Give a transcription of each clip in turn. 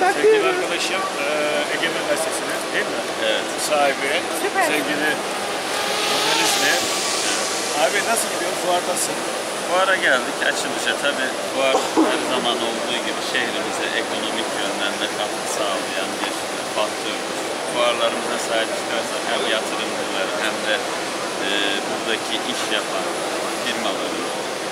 Sevgili Bakıyoruz. arkadaşım eee, Egemen Gazetesi'nin değil mi? Evet. Sahibi. Süper. Sevgili jurnalisti. Abi nasıl gidiyor? Fuardasın. Fuara geldik açılışa. Tabi fuar her zaman olduğu gibi şehrimize ekonomik yönden de katkı sağlayan bir faktör. Fuarlarımıza sahip çıkarsak hem yatırımcılar hem de e, buradaki iş yapan firmaların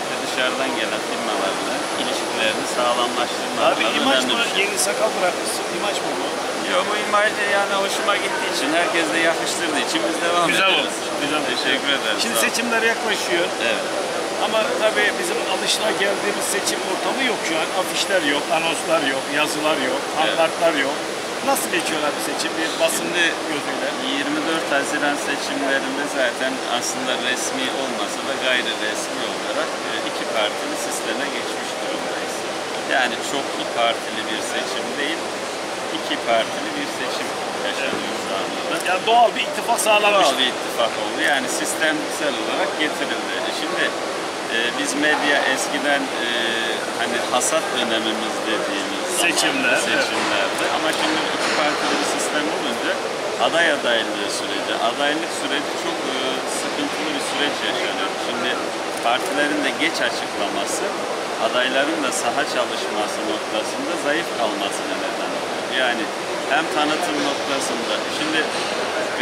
ve dışarıdan gelen firmalarla ilişkilerini sağlamlaştırmak Abi imaj mı? Yeni sakal bırakmışsın. İmaj mı bu? Yok bu imaj yani hoşuma gittiği için, herkes de yakıştırdığı için biz devam Güzel ediyoruz. Güzel olmuş. Teşekkür ederim. Şimdi seçimler yaklaşıyor. Evet. Ama tabii bizim alışına geldiğimiz seçim ortamı yok şu an. Afişler yok, anonslar yok, yazılar yok, pankartlar yok. Nasıl geçiyorlar bu seçim? Bir basın Şimdi gözüyle. 24 Haziran seçimlerinde zaten aslında resmi olmasa da gayri resmi olarak e, iki partili sisteme durumdayız. Yani çoklu partili bir seçim değil, iki partili bir seçim yaşanıyor şu anda da. Yani doğal bir ittifak sağlanmış. Doğal bir ittifak oldu. Yani sistemsel olarak getirildi. Şimdi e, biz medya eskiden e, hani hasat dönemimiz dediğimiz Seçimler, evet. seçimlerde ama şimdi iki partili bir sistem olunca aday adaylığı süreci, adaylık süreci çok e, sıkıntılı bir süreç yaşanıyor. Şimdi partilerin de geç açıklaması adayların da saha çalışması noktasında zayıf kalmasına neden oluyor. Yani hem tanıtım noktasında şimdi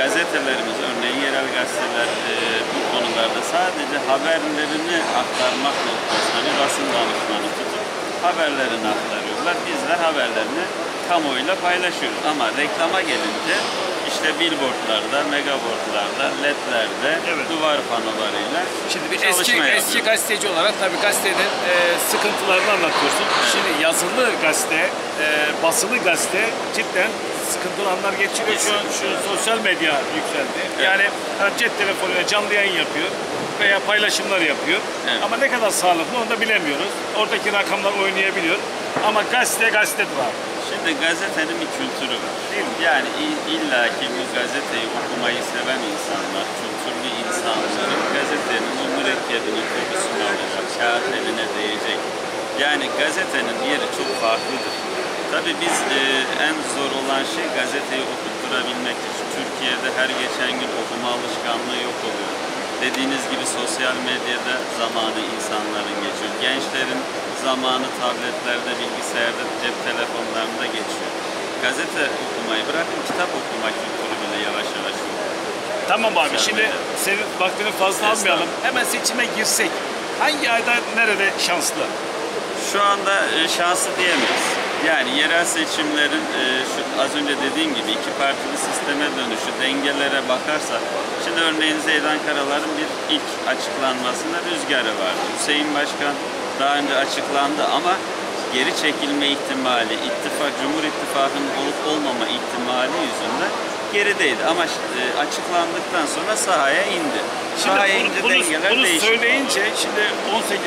gazetelerimiz örneğin yerel gazeteler e, bu konularda sadece haberlerini aktarmak noktasında bir basın danışmanı tutup haberlerini aktarıyorlar. Bizler haberlerini kamuoyuyla paylaşıyoruz ama reklama gelince işte billboardlarda, megaboardlarda, ledlerde, Evet. duvar panolarıyla Şimdi bir eski eski gazeteci olarak tabii gazetenin e, sıkıntılarını anlatıyorsun. Şimdi yazılı gazete, e, basılı gazete cidden sıkıntılı anlar geçiriyor. Şu an şu sosyal medya yükseldi. Yani ha, cep telefonuyla canlı yayın yapıyor veya paylaşımlar yapıyor. Evet. Ama ne kadar sağlıklı onu da bilemiyoruz. Oradaki rakamlar oynayabiliyor. Ama gazete gazetedir abi. Şimdi gazetenin bir kültürü var. Değil mi? Yani i- illaki bu gazeteyi okumayı seven insanlar, kültürlü insanların gazetenin o mürekkebini kokusunu alacak, kağıt eline değecek. Yani gazetenin yeri çok farklıdır. Tabii biz e, en zor olan şey gazeteyi okutturabilmektir. Türkiye'de her geçen gün okuma alışkanlığı yok oluyor. Dediğiniz gibi sosyal medyada zamanı insanların geçiyor. Gençlerin zamanı tabletlerde, bilgisayarda, cep telefonlarında geçiyor. Gazete okumayı bırakın, kitap okuma kültürü bile yavaş yavaş yok. Tamam abi Sosyal şimdi medya. senin vaktini fazla almayalım. Hemen seçime girsek hangi ayda nerede şanslı? Şu anda e, şanslı diyemeyiz. Yani yerel seçimlerin e, şu az önce dediğim gibi iki partili sisteme dönüşü dengelere bakarsak şimdi örneğin Zeydan Karalar'ın bir ilk açıklanmasında rüzgarı vardı. Hüseyin Başkan daha önce açıklandı ama geri çekilme ihtimali, ittifak, Cumhur İttifakı'nın olup olmama ihtimali yüzünden gerideydi. Ama e, açıklandıktan sonra sahaya indi. Sahaya Şimdi indi bunu, bunu, dengeler bunu değişti. söyleyince şimdi 18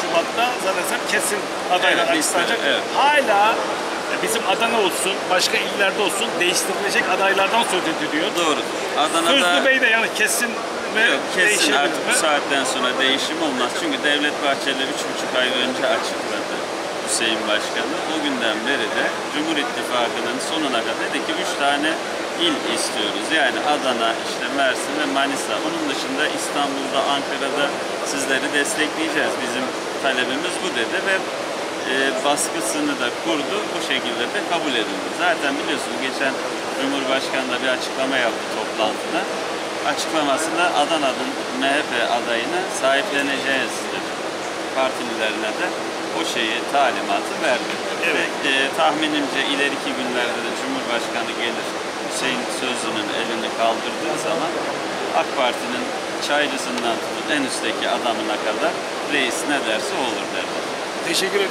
Şubat'ta zannedersem kesin adaylar Evet, açıklanacak. evet. Hala bizim Adana olsun, başka illerde olsun değiştirilecek adaylardan söz ediliyor. Doğru. Adana'da Sözlü Bey de yani kesin ve Yok kesin artık bu saatten sonra değişim olmaz. Çünkü Devlet Bahçeli üç buçuk ay önce açıkladı Hüseyin Başkanı. O günden beri de Cumhur İttifakı'nın sonuna kadar dedi ki üç tane il istiyoruz. Yani Adana, işte Mersin ve Manisa. Onun dışında İstanbul'da, Ankara'da sizleri destekleyeceğiz. Bizim talebimiz bu dedi ve baskısını da kurdu. Bu şekilde de kabul edildi. Zaten biliyorsunuz geçen Cumhurbaşkanı da bir açıklama yaptı toplantıda. Açıklamasında Adana'nın MHP adayına sahipleneceğiz dedi. Partililerine de o şeyi talimatı verdi. Evet. Ve, e, tahminimce ileriki günlerde de Cumhurbaşkanı gelir Hüseyin Sözlü'nün elini kaldırdığı zaman AK Parti'nin çaycısından tutun en üstteki adamına kadar reis ne derse olur derler. Teşekkür ederim.